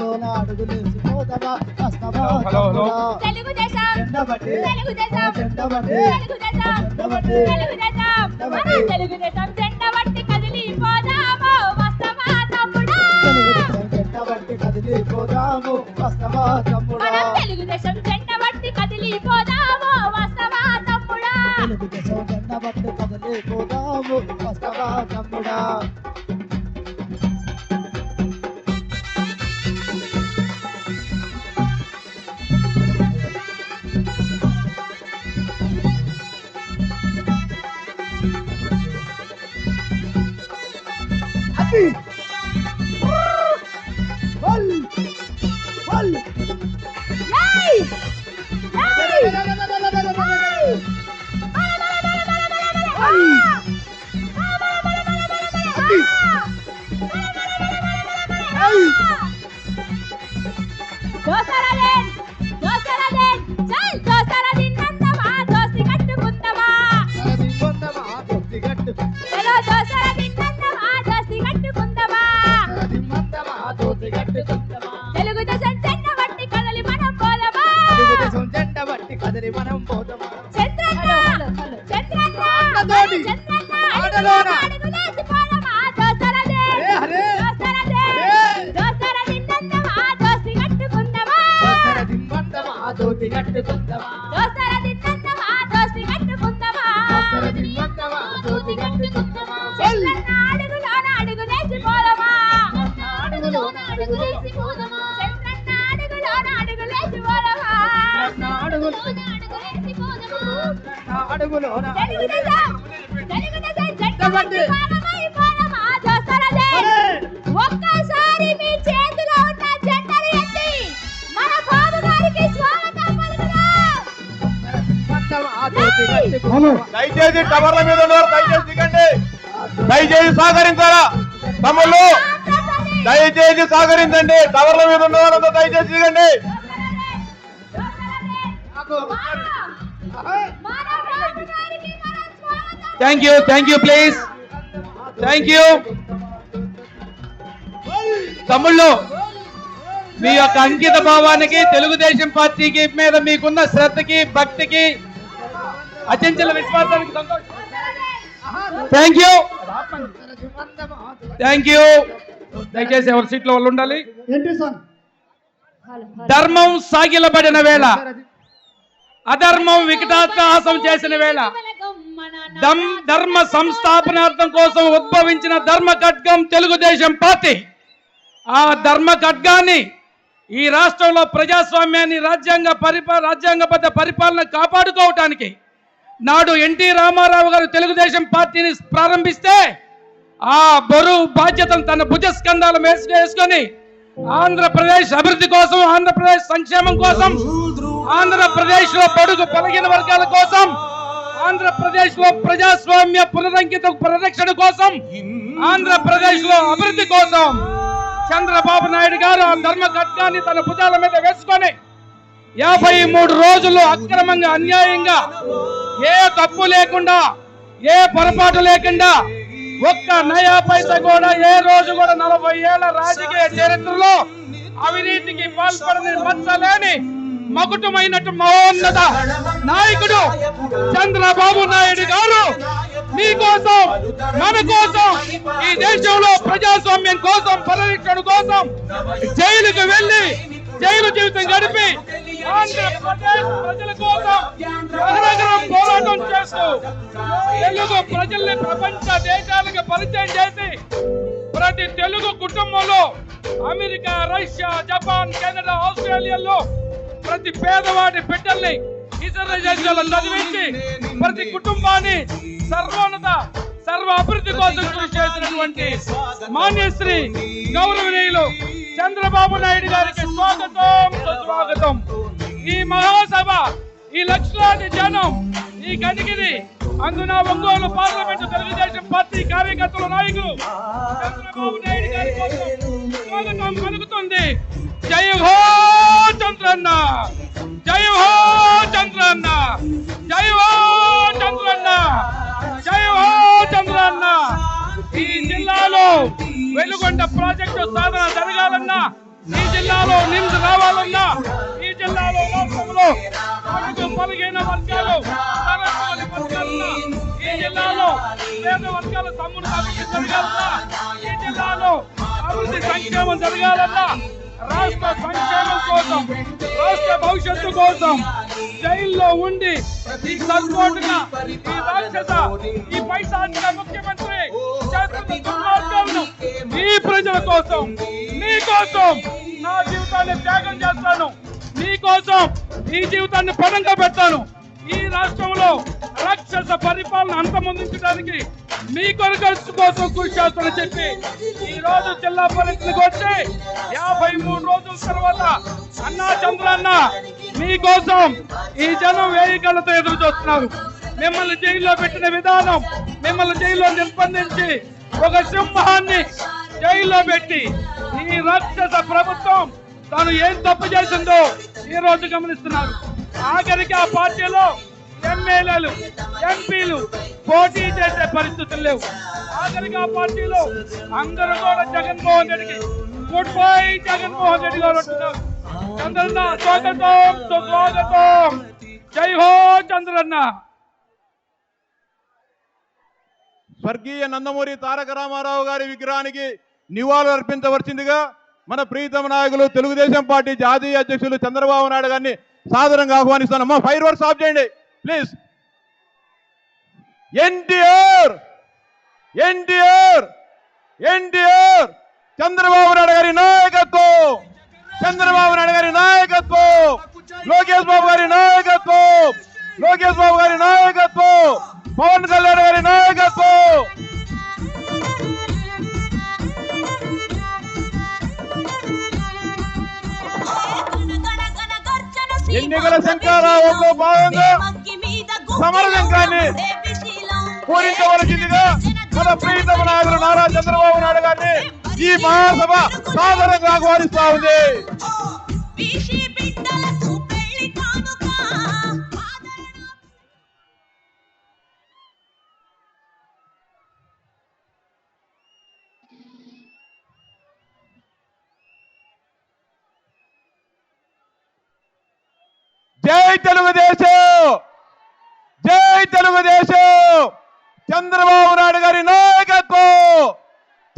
అడుగులోన అడుగులేసి పోదమా వస్తవా తెలుగుదేశం జెండబట్టి తెలుగుదేశం జెండబట్టి తెలుగుదేశం జెండబట్టి తెలుగుదేశం మన తెలుగుదేశం జెండ బట్టి కదిలి పోదాము వస్తమా తమ్ముడా? తెలుగుదేశం జెండబట్టి కదిలి పోదాము వస్తవా తమ్ముడా? మనం తెలుగుదేశం జెండ బట్టి కదిలి పోదాము వస్తమా తమ్ముడా? తెలుగుదేశం జెండబట్టి కదిలి పోదాము చంద్రన్న ఆటలోన. అడుగులేసి పోదమా దోసరాలేన్ అరే అరే. దోసరాలేన్ అరే. దోసరాదిన్ నందమా దోసి కట్టుకుందమా? దోసరది మందమా తోసిగట్టు కొందమా దోసరాదిన్ నందమా దోసి కట్టుకుందమా? అరే. ఒక్కసారి మీ చేతిలో ఉన్న జెండను ఎత్తి మన బాబు గారికి స్వాగతం పలుకుదాం. మందమా తోసిగట్టు కొందమా దయచేసి టవర్ల మీద ఉన్నవారు దయచేసి దిగండి. దయచేసి సహకరించాలా? తమ్ముళ్ళు దయచేసి సహకరించండి. టవర్ల మీద ఉన్న వారంతా దయచేసి దిగండి. Thank you thank you please thank you తమ్ముళ్ళు మీ యొక్క అంకిత భావానికి తెలుగుదేశం పార్టీకి మీద మీకున్న శ్రద్ధకి భక్తికి అచంచల విశ్వాసానికి థ్యాంక్ యూ థ్యాంక్ యూ దయచేసి ఎవరి సీట్లో వాళ్ళు ఉండాలి. ధర్మం సాగిలబడిన వేళ. అధర్మం వికటాట్టహాసం చేసిన వేళ దమ్ ధర్మ సంస్థాపనార్థం కోసం ఉద్భవించిన ధర్మ ఖడ్గం తెలుగుదేశం పార్టీ. ఆ ధర్మ ఖడ్గాన్ని ఈ రాష్ట్రంలో ప్రజాస్వామ్యాన్ని రాజ్యాంగ పరిపా రాజ్యాంగబద్ధ పరిపాలన కాపాడుకోవటానికి నాడు ఎన్టీ రామారావు గారు తెలుగుదేశం పార్టీని ప్రారంభిస్తే ఆ బరువు బాధ్యతను తన భుజస్కంధాల వేసుకొని ఆంధ్రప్రదేశ్ అభివృద్ధి కోసం ఆంధ్రప్రదేశ్ సంక్షేమం కోసం ఆంధ్రప్రదేశ్లో బడుగు బలహీన వర్గాల కోసం ఆంధ్రప్రదేశ్లో ప్రజాస్వామ్య పునరంకిత పరిరక్షణ కోసం ఆంధ్రప్రదేశ్లో అభివృద్ధి కోసం చంద్రబాబు నాయుడు గారు ఆ ధర్మ ఖడ్గాన్ని తన భుజాల మీద వేసుకొని యాభై మూడు రోజులు అక్రమంగా అన్యాయంగా ఏ తప్పు లేకుండా ఏ పొరపాటు లేకుండా ఒక్క నయా పైస కూడా ఏ రోజు కూడా నలభై ఏళ్ళ రాజకీయ చరిత్రలో అవినీతికి పాల్పడని మచ్చలేని మకుటమైనట్టు మహోన్నత నాయకుడు చంద్రబాబు నాయుడు గారు మీకోసం మన కోసం ఈ దేశంలో ప్రజాస్వామ్యం కోసం పరిరక్షణ కోసం జైలుకు వెళ్ళి జైలు జీవితం గడిపి ఆంధ్రప్రదేశ్ ప్రజల కోసం అహరహం పోరాటం చేస్తూ తెలుగు ప్రజల్ని ప్రపంచ దేశాలకు పరిచయం చేసి ప్రతి తెలుగు కుటుంబంలో అమెరికా రష్యా జపాన్ కెనడా ఆస్ట్రేలియాలో ప్రతి పేదవాడి బిడ్డల్ని ఇతర దేశాల్లో చదివించి ప్రతి కుటుంబాన్ని సర్వోన్నత సర్వ అభివృద్ధి కోసం కృషి చేసినటువంటి మాన్యశ్రీ గౌరవనీయులు చంద్రబాబు నాయుడు గారికి స్వాగతం స్వాగతం ఈ మహాసభ ఈ లక్షలాది జనం ఈ కనిగిరి అందున ఒంగోలు పార్లమెంటు తెలుగుదేశం పార్టీ కార్యకర్తల నాయకులు చంద్రబాబు నాయుడు గారి స్వాగతం పలుకుతుంది. జై హో చంద్రన్న! జై హో చంద్రన్న! జై హో చంద్రన్న! జై హో చంద్రన్న! ఈ జిల్లాలో వెలుగొండ ప్రాజెక్టు సాధన జరగాలన్నా ఈ జిల్లాలో నిమ్స్ రావాలన్నా ఈ జిల్లాలో రాష్ట్రంలో సంఘాల తమ్ముడు అభివృద్ధి జరగాలన్నా? ఈ జిల్లాలో అభివృద్ధి సంక్షేమం జరగాలన్నా? రాష్ట్ర సంక్షేమం కోసం రాష్ట్ర భవిష్యత్తు కోసం జైల్లో ఉండి ఈ సర్కోటుగా ఈ రాక్షస ఈ పైశాచిక ముఖ్యమంత్రి చేస్తున్న ప్రజల కోసం మీ కోసం నా జీవితాన్ని త్యాగం చేస్తాను. మీ కోసం ఈ జీవితాన్ని పణంగా పెడతాను. ఈ రాష్ట్రంలో రాక్షస పరిపాలన అంతమొందించడానికి మీ కొరకు కోసం కృషి చేస్తానని చెప్పి ఈ రోజు జిల్లా పరిస్థితికి వచ్చి యాభై మూడు రోజుల తర్వాత అన్నా చంద్రన్న మీకోసం ఈ జనం వేయి కళ్ళతో ఎదురు చూస్తున్నారు. మిమ్మల్ని జైల్లో పెట్టిన విధానం మిమ్మల్ని జైల్లో నిర్బంధించి ఒక సింహాన్ని జైల్లో పెట్టి ఈ రాక్షస ప్రభుత్వం తాను ఏం తప్పు చేసిందో ఈ రోజు గమనిస్తున్నారు. ఆఖరికి ఆ పార్టీలో ఎమ్మెల్యేలు ఎంపీలు పోటీ చేసే పరిస్థితులు లేవు. ఆఖరిగా పార్టీలో అందరూ కూడా జగన్మోహన్ రెడ్డికి గుడ్ బై జగన్మోహన్ రెడ్డి గారు అంటున్నారు. చంద్రన్న స్వాగతం సుస్వాగతం. జై హో చంద్రన్న. స్వర్గీయ నందమూరి తారక రామారావు గారి విగ్రహానికి నివాళులు అర్పించవలసిందిగా మన ప్రీతమ నాయకులు తెలుగుదేశం పార్టీ జాతీయ అధ్యక్షులు చంద్రబాబు నాయుడు గారిని సాధారణంగా ఆహ్వానిస్తాను అమ్మా ఫైర్ వర్క్స్ ఆఫ్ చేయండి. ప్లీజ్ ఎన్టీఆర్ ఎన్టీఆర్ ఎన్టీఆర్ చంద్రబాబు నాయుడు గారి నాయకత్వం చంద్రబాబు నాయుడు గారి నాయకత్వం లోకేష్ బాబు గారి నాయకత్వం లోకేష్ బాబు గారి నాయకత్వం పవన్ కళ్యాణ్ గారి నాయకత్వం ఎన్నికల శంకారావంలో భాగంగా సమర కానీ పూరించవలసిందిగా మన ప్రీతమ నాయకులు నారా చంద్రబాబు నాయుడు గారిని ఈ మహాసభ సాధారణంగా ఆహ్వానిస్తా ఉంది. జై తెలుగుదేశం జై తెలుగుదేశం చంద్రబాబు నాయుడు గారి నాయకత్వం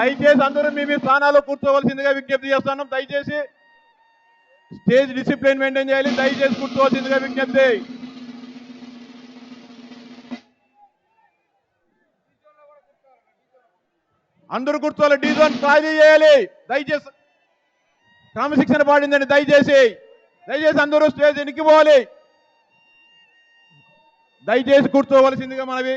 దయచేసి అందరూ మీ మీ స్థానాల్లో కూర్చోవలసిందిగా విజ్ఞప్తి చేస్తున్నాం. దయచేసి స్టేజ్ డిసిప్లిన్ మెయింటైన్ చేయాలి. దయచేసి కూర్చోవలసిందిగా విజ్ఞప్తి. అందరూ కూర్చోవాలి. డీజోన్ ఖాళీ చేయాలి. దయచేసి క్రమశిక్షణ పాడిందండి దయచేసి దయచేసి అందరూ స్టేజ్ ఎనికిపోవాలి దయచేసి కూర్చోవలసిందిగా మనవి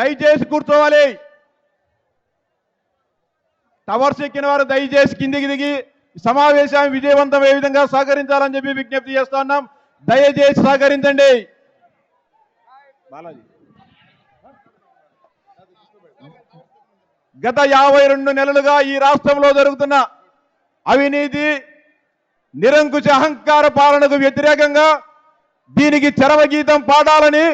దయచేసి కూర్చోవాలి. టవర్స్ ఎక్కిన వారు దయచేసి కిందికి దిగి సమావేశాన్ని విజయవంతం ఏ విధంగా సహకరించాలని చెప్పి విజ్ఞప్తి చేస్తున్నాం దయచేసి సహకరించండి. బాలాజీ. గత యాభై రెండు నెలలుగా ఈ రాష్ట్రంలో జరుగుతున్న అవినీతి నిరంకుశ అహంకార పాలనకు వ్యతిరేకంగా దీనికి చరమగీతం పాడాలని